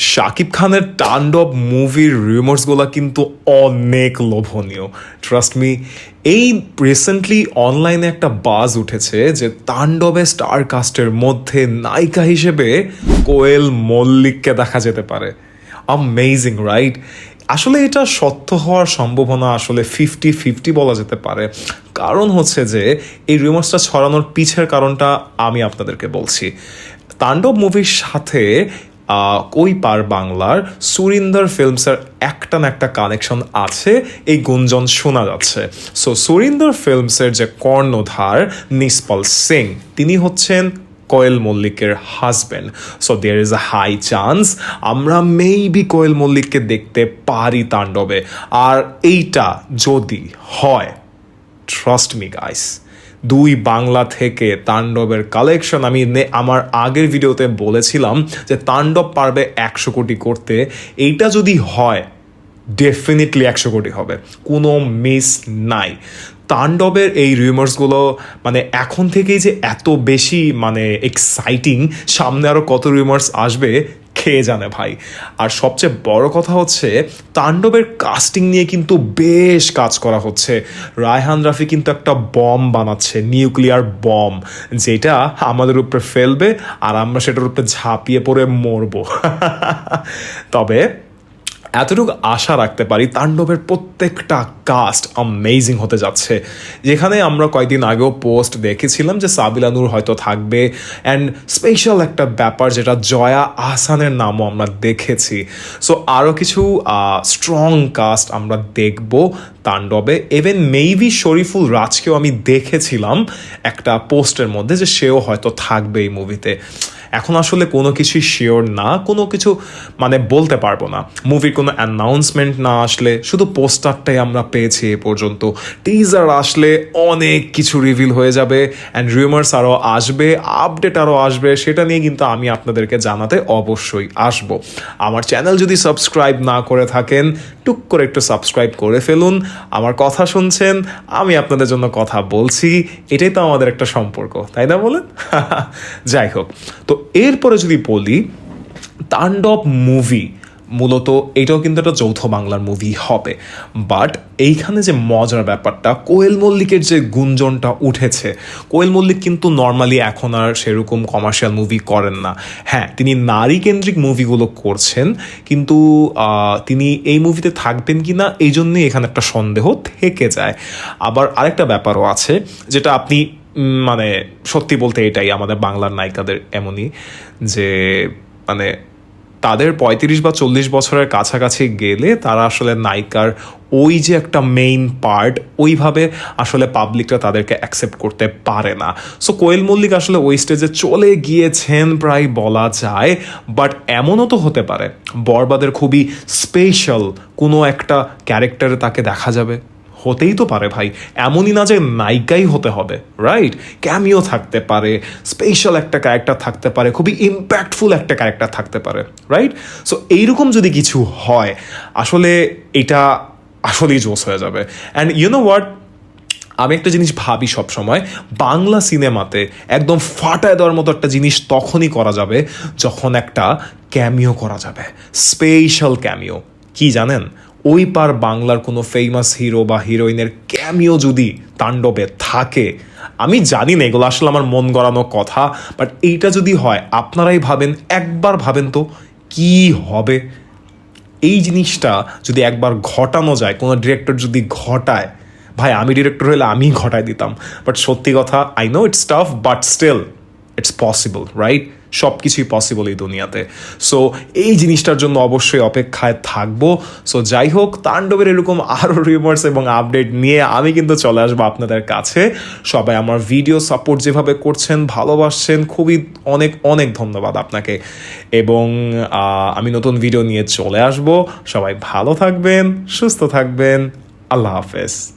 শাকিব খানের তাণ্ডব মুভির রিউমার্সগুলো কিন্তু অনেক লোভনীয়। ট্রাস্ট মি এই রিসেন্টলি অনলাইনে একটা বাজ উঠেছে যে তাণ্ডবে স্টার কাস্টের মধ্যে নায়িকা হিসেবে কোয়েল মল্লিককে দেখা যেতে পারে। অ্যামেজিং রাইট আসলে এটা সত্য হওয়ার সম্ভাবনা আসলে ফিফটি ফিফটি বলা যেতে পারে। কারণ হচ্ছে যে, এই রিউমার্সটা ছড়ানোর পিছের কারণটা আমি আপনাদেরকে বলছি। তাণ্ডব মুভির সাথে কই পার বাংলার সুরিন্দর ফিল্মসের একটা না একটা কানেকশন আছে, এই গুঞ্জন শোনা যাচ্ছে। সো সুরিন্দর ফিল্মসের যে কর্ণধার নিসপাল সিং, তিনি হচ্ছেন কোয়েল মল্লিকের husband so there is a high chance আমরা মেবি কোয়েল মল্লিককে দেখতে পারি তাণ্ডবে। আর এইটা যদি হয় ট্রাস্ট মি গাইস দুই বাংলা থেকে তাণ্ডবের কালেকশন আমি আমার আগের ভিডিওতে বলেছিলাম যে তাণ্ডব পারবে একশো কোটি করতে। এইটা যদি হয় ডেফিনেটলি একশো কোটি হবে। কোনো মিস নাই। তাণ্ডবের এই রিউমার্সগুলো মানে এখন থেকেই যে এত বেশি মানে এক্সাইটিং সামনে আরও কত রিউমার্স আসবে খেয়ে জানে ভাই। আর সবচেয়ে বড় কথা হচ্ছে, তাণ্ডবের কাস্টিং নিয়ে কিন্তু বেশ কাজ করা হচ্ছে। রায়হান রাফি কিন্তু একটা বম বানাচ্ছে নিউক্লিয়ার বম যেটা আমাদের উপরে ফেলবে আর আমরা সেটার উপরে ঝাঁপিয়ে পড়ে মরবো। তবে এতটুকু আশা রাখতে পারি তাণ্ডবের প্রত্যেকটা কাস্ট অ্যামেজিং হতে যাচ্ছে। যেখানে আমরা কয়েকদিন আগেও পোস্ট দেখেছিলাম যে সাবিলা নূর হয়তো থাকবে অ্যান্ড স্পেশাল একটা ব্যাপার যেটা জয়া আহসানের নামও আমরা দেখেছি। সো আরও কিছু স্ট্রং কাস্ট আমরা দেখব তাণ্ডবে। ইভেন মেইভি শরীফুল রাজকেও আমি দেখেছিলাম একটা পোস্টের মধ্যে যে সেও হয়তো থাকবে এই মুভিতে এখন আসলে কোনো কিছুই শিওর না, কোনো কিছু মানে বলতে পারব না। মুভির কোনো অ্যানাউন্সমেন্ট না আসলে, শুধু পোস্টারটাই আমরা পেয়েছি এ পর্যন্ত। টিজার আসলে অনেক কিছু রিভিল হয়ে যাবে অ্যান্ড রিউমার্স আরও আসবে আপডেট আরও আসবে, সেটা নিয়ে কিন্তু আমি আপনাদেরকে জানাতে অবশ্যই আসব। আমার চ্যানেল যদি সাবস্ক্রাইব না করে থাকেন, টুক করে একটু সাবস্ক্রাইব করে ফেলুন। আমার কথা শুনছেন, আমি আপনাদের জন্য কথা বলছি, এটাই তো আমাদের একটা সম্পর্ক, তাই না বলেন? যাই হোক, তো এরপরে যদি বলি, তাণ্ডব মুভি মূলত এটাও কিন্তু একটা যৌথ বাংলার মুভি হবে। বাট এইখানে যে মজার ব্যাপারটা, কোয়েল মল্লিকের যে গুঞ্জনটা উঠেছে, কোয়েল মল্লিক কিন্তু নর্মালি এখন আর সেরকম কমার্শিয়াল মুভি করেন না। হ্যাঁ তিনি নারী কেন্দ্রিক মুভিগুলো করছেন, কিন্তু তিনি এই মুভিতে থাকবেন কি না, এই জন্যই এখানে একটা সন্দেহ থেকে যায়। আবার আরেকটা ব্যাপারও আছে, যেটা আপনি মানে সত্যি বলতে এটাই, আমাদের বাংলার নায়িকাদের এমনই যে মানে তাদের পঁয়ত্রিশ বা চল্লিশ বছরের কাছাকাছি গেলে তারা আসলে নায়িকার ওই যে একটা মেইন পার্ট ওইভাবে আসলে পাবলিকরা তাদেরকে অ্যাকসেপ্ট করতে পারে না। সো কোয়েল মল্লিক আসলে ওই স্টেজে চলে গিয়েছেন প্রায় বলা যায় বাট এমনও তো হতে পারে। বরবাদের খুবই স্পেশাল কোনো একটা ক্যারেক্টারে তাকে দেখা যাবে। হতেই তো পারে ভাই। এমনই না যে নায়িকাই হতে হবে রাইট ক্যামিও থাকতে পারে স্পেশাল একটা ক্যারেক্টার থাকতে পারে, খুবই ইম্প্যাক্টফুল একটা ক্যারেক্টার থাকতে পারে রাইট সো এইরকম যদি কিছু হয়, আসলে এটা আসলেই জোস হয়ে যাবে। অ্যান্ড ইউ নো হোয়াট আমি একটা জিনিস ভাবি সব সময় বাংলা সিনেমাতে একদম ফাটায় দেওয়ার মতো একটা জিনিস তখনই করা যাবে যখন একটা ক্যামিও করা যাবে। স্পেশাল ক্যামিও কি জানেন? ওই পার বাংলার কোনো ফেমাস হিরো বা হিরোইনের ক্যামিও যদি তাণ্ডবে থাকে, আমি জানি না, এগুলো আসলে আমার মন গড়ানো কথা বাট এইটা যদি হয়, আপনারাই ভাবেন, একবার ভাবেন তো কি হবে? এই জিনিসটা যদি একবার ঘটানো যায়, কোনো ডিরেক্টর যদি ঘটায়, ভাই, আমি ডিরেক্টর হলে আমি ঘটায় দিতাম বাট সত্যি কথা I know it's tough but still it's possible right সব কিছুই পসিবল এই দুনিয়াতে। সো এই জিনিসটার জন্য অবশ্যই অপেক্ষায় থাকব। সো যাই হোক তাণ্ডবের এরকম আরও রিমার্স এবং আপডেট নিয়ে আমি কিন্তু চলে আসব আপনাদের কাছে। সবাই আমার ভিডিও সাপোর্ট যেভাবে করছেন, ভালোবাসছেন, খুবই অনেক অনেক ধন্যবাদ আপনাকে। এবং আমি নতুন ভিডিও নিয়ে চলে আসব। সবাই ভালো থাকবেন, সুস্থ থাকবেন। আল্লাহ হাফেজ।